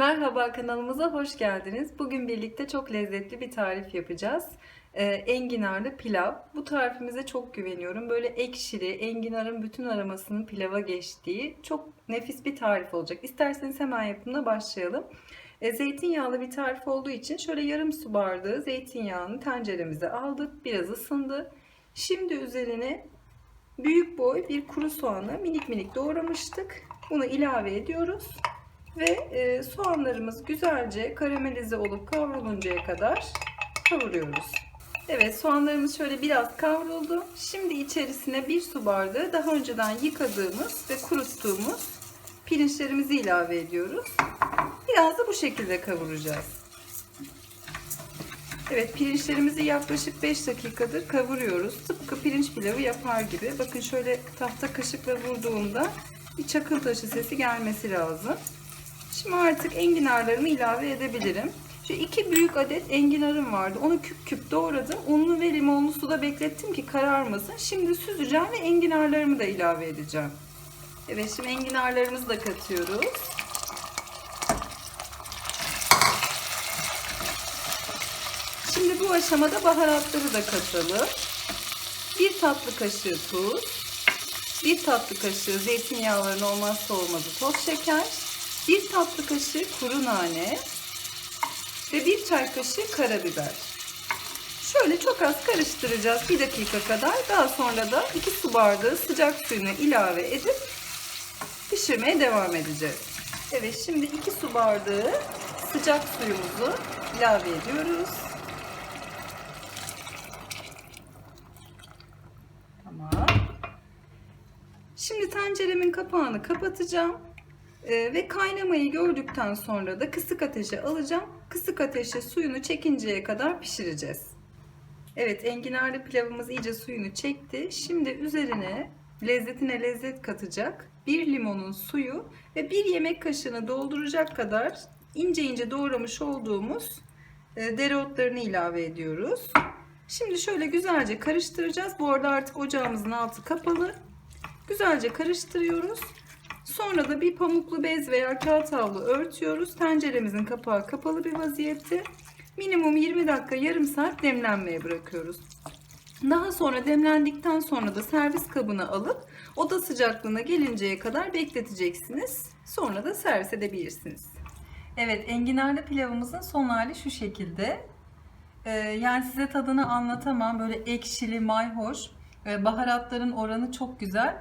Merhaba kanalımıza hoş geldiniz. Bugün birlikte çok lezzetli bir tarif yapacağız. Ee, enginarlı pilav. Bu tarifimize çok güveniyorum. Böyle ekşili, enginarın bütün aromasının pilava geçtiği çok nefis bir tarif olacak. İsterseniz hemen yapımına başlayalım. Ee, zeytinyağlı bir tarif olduğu için şöyle yarım su bardağı zeytinyağını tenceremize aldık. Biraz ısındı. Şimdi üzerine büyük boy bir kuru soğanı minik minik doğramıştık. Bunu ilave ediyoruz. Ve e, soğanlarımız güzelce karamelize olup kavruluncaya kadar kavuruyoruz. Evet soğanlarımız şöyle biraz kavruldu. Şimdi içerisine bir su bardağı daha önceden yıkadığımız ve kuruttuğumuz pirinçlerimizi ilave ediyoruz. Biraz da bu şekilde kavuracağız. Evet pirinçlerimizi yaklaşık 5 dakikadır kavuruyoruz. Tıpkı pirinç pilavı yapar gibi. Bakın şöyle tahta kaşıkla vurduğumda bir çakıl taşı sesi gelmesi lazım. Şimdi artık enginarlarımı ilave edebilirim. Şu iki büyük adet enginarım vardı. Onu küp küp doğradım. Unlu ve limonlu suda beklettim ki kararmasın. Şimdi süzeceğim ve enginarlarımı da ilave edeceğim. Evet şimdi enginarlarımızı da katıyoruz. Şimdi bu aşamada baharatları da katalım. Bir tatlı kaşığı tuz, bir tatlı kaşığı zeytinyağların olmazsa olmazı toz şeker, bir tatlı kaşığı kuru nane ve bir çay kaşığı karabiber. Şöyle çok az karıştıracağız bir dakika kadar. Daha sonra da 2 su bardağı sıcak suyunu ilave edip pişirmeye devam edeceğiz. Evet şimdi 2 su bardağı sıcak suyumuzu ilave ediyoruz. Tamam. Şimdi tenceremin kapağını kapatacağım. Ee, ve kaynamayı gördükten sonra da kısık ateşe alacağım. Kısık ateşe suyunu çekinceye kadar pişireceğiz. Evet enginarlı pilavımız iyice suyunu çekti. Şimdi üzerine lezzetine lezzet katacak bir limonun suyu ve bir yemek kaşığını dolduracak kadar ince ince doğramış olduğumuz e, dereotlarını ilave ediyoruz. Şimdi şöyle güzelce karıştıracağız. Bu arada artık ocağımızın altı kapalı. Güzelce karıştırıyoruz. Sonra da bir pamuklu bez veya kağıt havlu örtüyoruz. Tenceremizin kapağı kapalı bir vaziyette. Minimum 20 dakika yarım saat demlenmeye bırakıyoruz. Daha sonra demlendikten sonra da servis kabına alıp oda sıcaklığına gelinceye kadar bekleteceksiniz. Sonra da servis edebilirsiniz. Evet enginarlı pilavımızın son hali şu şekilde. Ee, yani size tadını anlatamam. Böyle ekşili, mayhoş. Ee, baharatların oranı çok güzel.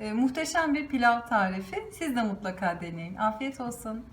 Ee, muhteşem bir pilav tarifi. Siz de mutlaka deneyin. Afiyet olsun.